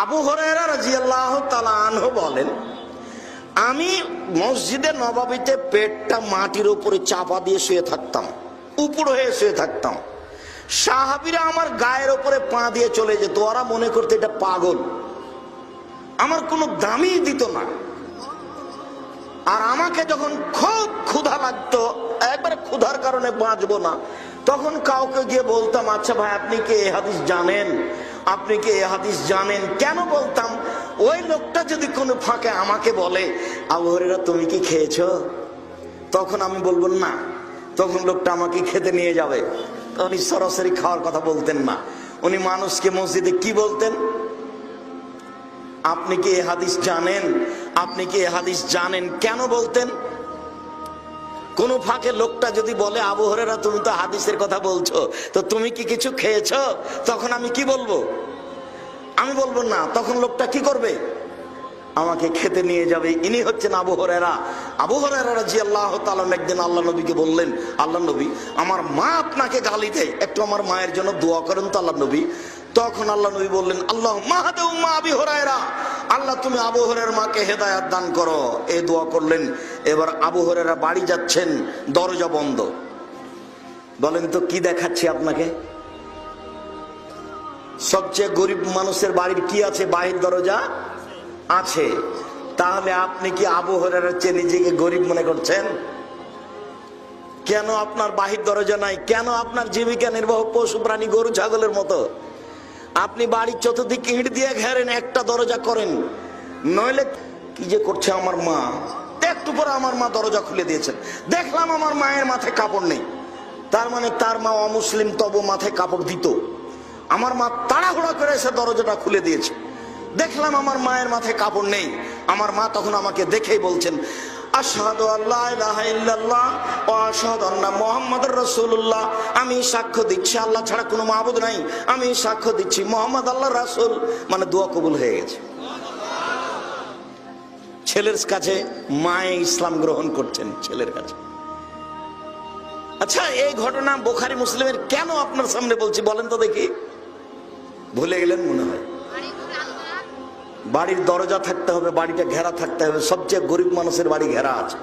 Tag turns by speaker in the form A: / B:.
A: আবু হরাইরা বলেন, আমি মসজিদে নবাবিতে পেটটা মাটির উপরে চাপা দিয়ে শুয়ে থাকতাম, উপর হয়ে শুয়ে থাকতাম। সাহাবিরা আমার গায়ের ওপরে পা দিয়ে চলে যেত, ওরা মনে করতে এটা পাগল। আমার কোনো দামই দিত না। আর আমাকে যখন খুব ক্ষুধা লাগতো, একবার ক্ষুধার কারণে বাঁচবো না, তখন কাউকে গিয়ে বলতাম আচ্ছা ভাই, আপনি কি এ হাদিস জানেন? আপনি কি এ হাদিস জানেন? কেন বলতাম? ওই লোকটা যদি কোনো ফাঁকে আমাকে বলে আবহাওয়ারা তুমি কি খেয়েছো? তখন আমি বলব, না। তখন লোকটা আমাকে খেতে নিয়ে যাবে। উনি সরাসরি খাওয়ার কথা বলতেন না। উনি মানুষকে মসজিদে কি বলতেন? আপনি কি এ হাদিস জানেন? আপনি কি এ হাদিস জানেন? কেন বলতেন? কোন ফাঁকে লোকটা যদি বলে আবহরেরা তুমি তো হাদিসের কথা বলছো, তো তুমি কি কিছু খেয়েছো? তখন আমি কি বলব? আমি বলব, না। তখন লোকটা কি করবে? আমাকে খেতে নিয়ে যাবে। ইনি হচ্ছেন আবু হরেরা আবু হরেরা জি আল্লাহ একদিন আল্লাহ নবীকে বললেন আল্লাহ নবী, আমার মা আপনাকে গালি দেয় একটু আমার মায়ের জন্য দোয়া করেন তো আল্লাহ নবী। তখন আল্লাহ নবী বললেন, আল্লাহ মাহাদেউ মা আবি হরায়রা। আল্লাহ, তুমি আবু হরের মাকে হেদায়াত দান করো। এই দোয়া করলেন। এবার আবু হরেরা বাড়ি যাচ্ছেন, দরজা বন্ধ। বলেন তো, কি দেখাচ্ছি আপনাকে? সবচেয়ে গরিব মানুষের বাড়ির কি আছে? বাহির দরজা আছে। তাহলে আপনি কি আবহাওয়ার চেয়ে নিজেকে গরিব মনে করছেন? কেন আপনার বাহির দরজা নাই? কেন আপনার জীবিকা নির্বাহ পশু প্রাণী গরু, ছাগলের মতো? আপনি বাড়ির চতুর্দিকে ইট দিয়ে ঘেরেন, একটা দরজা করেন। নইলে কি যে করছে আমার মা? একটু পরে আমার মা দরজা খুলে দিয়েছেন। দেখলাম আমার মায়ের মাথায় কাপড় নেই। তার মানে তার মা অমুসলিম, তবু মাথায় কাপড় দিত। আমার মা তাড়াহুড়া করে এসে দরজাটা খুলে দিয়েছে। দেখলাম আমার মায়ের মাথায় কাপড় নেই। আমার মা তখন আমাকে দেখেই বলছেন আল্লাহ ইল্লাল্লাহ আমি সাক্ষ্য দিচ্ছি, আল্লাহ ছাড়া কোনো মাবুদ নাই। আমি সাক্ষ্য দিচ্ছি, মোহাম্মদ আল্লাহ রাসূল। মানে দোয়া কবুল হয়ে গেছে। ছেলের কাছে মায়ে ইসলাম গ্রহণ করছেন, ছেলের কাছে। আচ্ছা এই ঘটনা বোখারি মুসলিমের কেন আপনার সামনে বলছি বলেন তো দেখি। ভুলে গেলেন মনে হয়। বাড়ির দরজা থাকতে হবে বাড়িটা ঘেরা থাকতে হবে। সবচেয়ে গরিব মানুষের বাড়ি ঘেরা আছে।